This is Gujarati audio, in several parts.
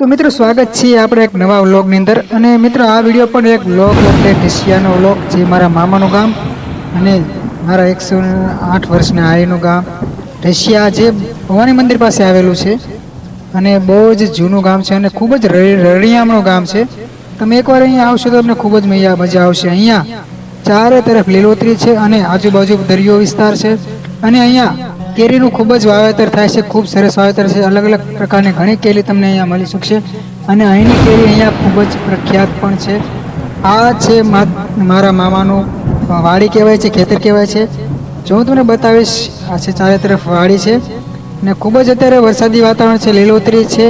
તો મિત્રો, સ્વાગત છે આપણે એક નવા વ્લોગની અંદર. અને મિત્રો, આ વીડિયો પણ એક વ્લોગ એટલે ઢીસિયાનો વ્લોગ જે મારા મામાનું ગામ અને મારા એકસો આઠ વર્ષના આઈનું ગામ ઢેસિયા જે ભવાની મંદિર પાસે આવેલું છે. અને બહુ જ જૂનું ગામ છે અને ખૂબ જ રળિયામણું ગામ છે. તમે એકવાર અહીંયા આવશો તો તમને ખૂબ જ મજા મજા આવશે. અહીંયા ચારે તરફ લીલોતરી છે અને આજુબાજુ દરિયો વિસ્તાર છે. અને અહીંયા કેરીનું ખૂબ જ વાવેતર થાય છે, ખૂબ સરસ વાવેતર છે. અલગ અલગ પ્રકારની ઘણી કેરી તમને અહીંયા મળી શકશે. અને અહીંની કેરી અહીંયા ખૂબ જ પ્રખ્યાત પણ છે. આ છે મારા મામાનું વાડી કહેવાય છે, ખેતર કહેવાય છે. જો હું તમને બતાવીશ, આ છે ચારે તરફ વાડી છે. અને ખૂબ જ અત્યારે વરસાદી વાતાવરણ છે, લીલોતરી છે.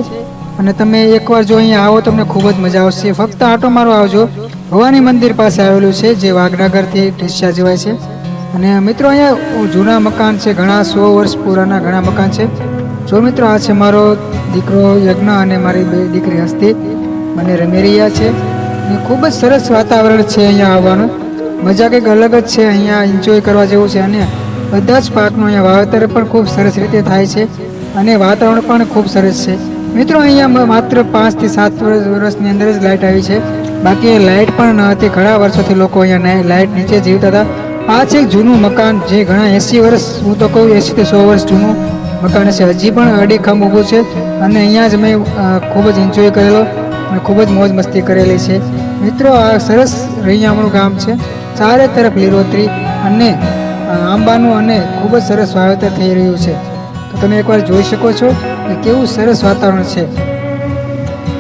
અને તમે એકવાર જો અહીંયા આવો, તમને ખૂબ જ મજા આવશે. ફક્ત આટો મારો આવજો. ભવાની મંદિર પાસે આવેલું છે, જે વાઘનગરથી ઢેસિયા જવાય છે. અને મિત્રો અહીંયા જૂના મકાન છે, ઘણા સો વર્ષ પુરાના ઘણા મકાન છે. જો મિત્રો આ છે મારો દીકરો યજ્ઞ અને મારી બે દીકરી હસ્તી. મને રમી રહ્યા છે. અને ખૂબ જ સરસ વાતાવરણ છે અહીંયા આવવાનું. મજા કંઈક અલગ જ છે, અહીંયા એન્જોય કરવા જેવું છે. અને બધા જ પાકનું અહીંયા વાવેતર પણ ખૂબ સરસ રીતે થાય છે. અને વાતાવરણ પણ ખૂબ સરસ છે. મિત્રો અહીંયા માત્ર પાંચથી સાત વર્ષની અંદર જ લાઇટ આવી છે. બાકી લાઇટ પણ ન હતી. ઘણા વર્ષોથી લોકો અહીંયા લાઇટ નીચે જીવતા હતા. આ છે એક જૂનું મકાન જે ઘણા એંસી વર્ષ, હું તો કહું એંસી થી સો વર્ષ જૂનું મકાન છે હજી પણ અડીખમ ઊભું છે અને અહીંયા જ મેં ખૂબ જ એન્જોય કરેલો અને ખૂબ જ મોજ મસ્તી કરેલી છે. મિત્રો, આ સરસ રૈયામણું ગામ છે. ચારે તરફ લીલોતરી અને આંબાનું અને ખૂબ જ સરસ વાવેતર થઈ રહ્યું છે. તો તમે એકવાર જોઈ શકો છો કે કેવું સરસ વાતાવરણ છે.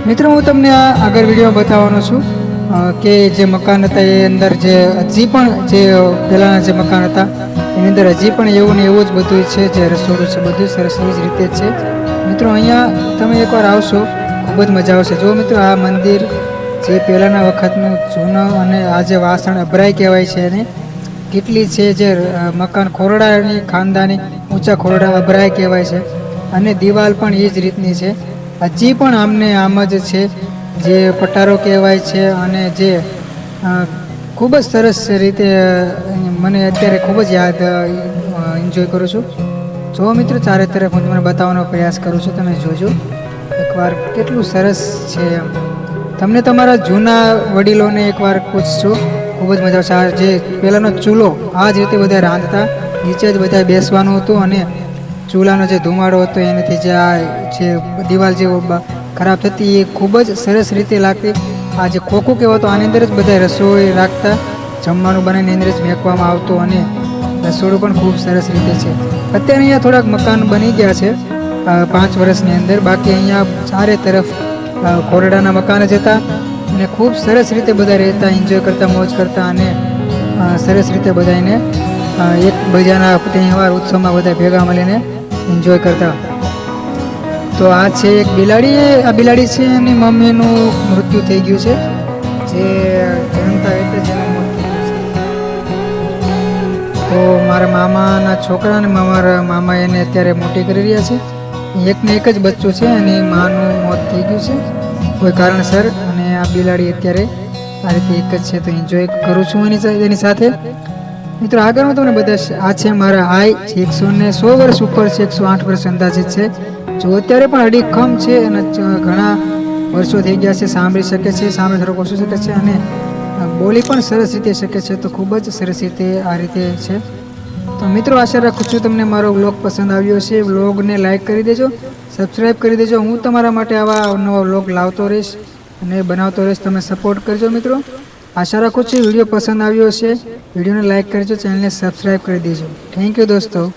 મિત્રો, હું તમને આ આગળ વીડિયો બતાવવાનો છું. કે જે મકાન હતા એ અંદર જે હજી પણ જે પહેલાંના જે મકાન હતા, એની અંદર હજી પણ એવું ને એવું જ બધું છે, જે રસોડું છે બધું સરસ એવી જ રીતે છે. મિત્રો, અહીંયા તમે એકવાર આવશો, ખૂબ જ મજા આવશે. જો મિત્રો, આ મંદિર જે પહેલાંના વખતનું જૂનું અને આ જે વાસણ અભરાઈ કહેવાય છે એને, કેટલી છે જે મકાન ખોરડાની, ખાનદાની, ઊંચા ખોરડા અભરાય કહેવાય છે. અને દિવાલ પણ એ જ રીતની છે. હજી પણ આમને આમ જ છે. જે પટારો કહેવાય છે અને જે ખૂબ જ સરસ રીતે મને અત્યારે ખૂબ જ યાદ એન્જોય કરું છું. જો મિત્રો ચારે તરફ હું તમને બતાવવાનો પ્રયાસ કરું છું, તમે જોજો. એકવાર કેટલું સરસ છે એમ. તમને તમારા જૂના વડીલોને એકવાર પૂછશો. ખૂબ જ મજા આવશે. આ જે પહેલાંનો ચૂલો, આ જ રીતે બધા રાંધતા. નીચે જ બધા બેસવાનું હતું અને ચૂલાનો જે ધુમાડો હતો, એનાથી જે આ જે દિવાલ જે બ- ખરાબ થતી એ ખૂબ જ સરસ રીતે લાગતી. આ જે ખોખું કહેવાતો આની અંદર જ બધા રસોઈ રાખતા જમવાનું બનાવીને અંદર જ મેકવામાં આવતું અને રસોડું પણ ખૂબ સરસ રીતે છે. અત્યારે અહીંયા થોડાક મકાન બની ગયા છે. પાંચ વર્ષની અંદર. બાકી અહીંયા ચારે તરફ ખોરડાના મકાન જ હતા અને ખૂબ સરસ રીતે બધા રહેતા એન્જોય કરતા મોજ કરતા અને સરસ રીતે બધાને અ, એકબીજાના તહેવાર ઉત્સવમાં બધા ભેગા મળીને એન્જોય કરતા. તો આ છે એક બિલાડી. આ બિલાડી છે એની મમ્મીનું મૃત્યુ થઈ ગયું છે. જે જન્મતા એટલે જ એનું મોત થઈ ગયું છે. તો મારા મામાના છોકરા અને મારા મામા એને અત્યારે મોટી કરી રહ્યા છે. એકને એક જ બચ્ચું છે અને માનું મોત થઈ ગયું છે. કોઈ કારણસર અને આ બિલાડી અત્યારે આ રીતે એક જ છે, તો એન્જોય કરું છું એની એની સાથે. મિત્રો આગળ હું તમને બધા આ છે મારા આઈ એકસો ને સો વર્ષ ઉપર છે, એકસો આઠ વર્ષ અંદાજિત છે. જો અત્યારે પણ અડીખમ છે અને ઘણા વર્ષો થઈ ગયા છે, સાંભળી શકે છે સાંભળી થોડો ઓછું શકે છે અને બોલી પણ સરસ રીતે શકે છે તો ખૂબ જ સરસ રીતે આ રીતે છે. તો મિત્રો, આશા રાખું છું તમને મારો વ્લોગ પસંદ આવ્યો છે વ્લોગને લાઈક કરી દેજો સબસ્ક્રાઈબ કરી દેજો. હું તમારા માટે આવા નવા વ્લોગ લાવતો રહીશ અને બનાવતો રહીશ. તમે સપોર્ટ કરજો મિત્રો. આશા રાખું છું વીડિયો પસંદ આવ્યો હશે. વિડીયોને લાઇક કરજો, ચેનલને સબસ્ક્રાઈબ કરી દેજો. થેન્ક યુ દોસ્તો.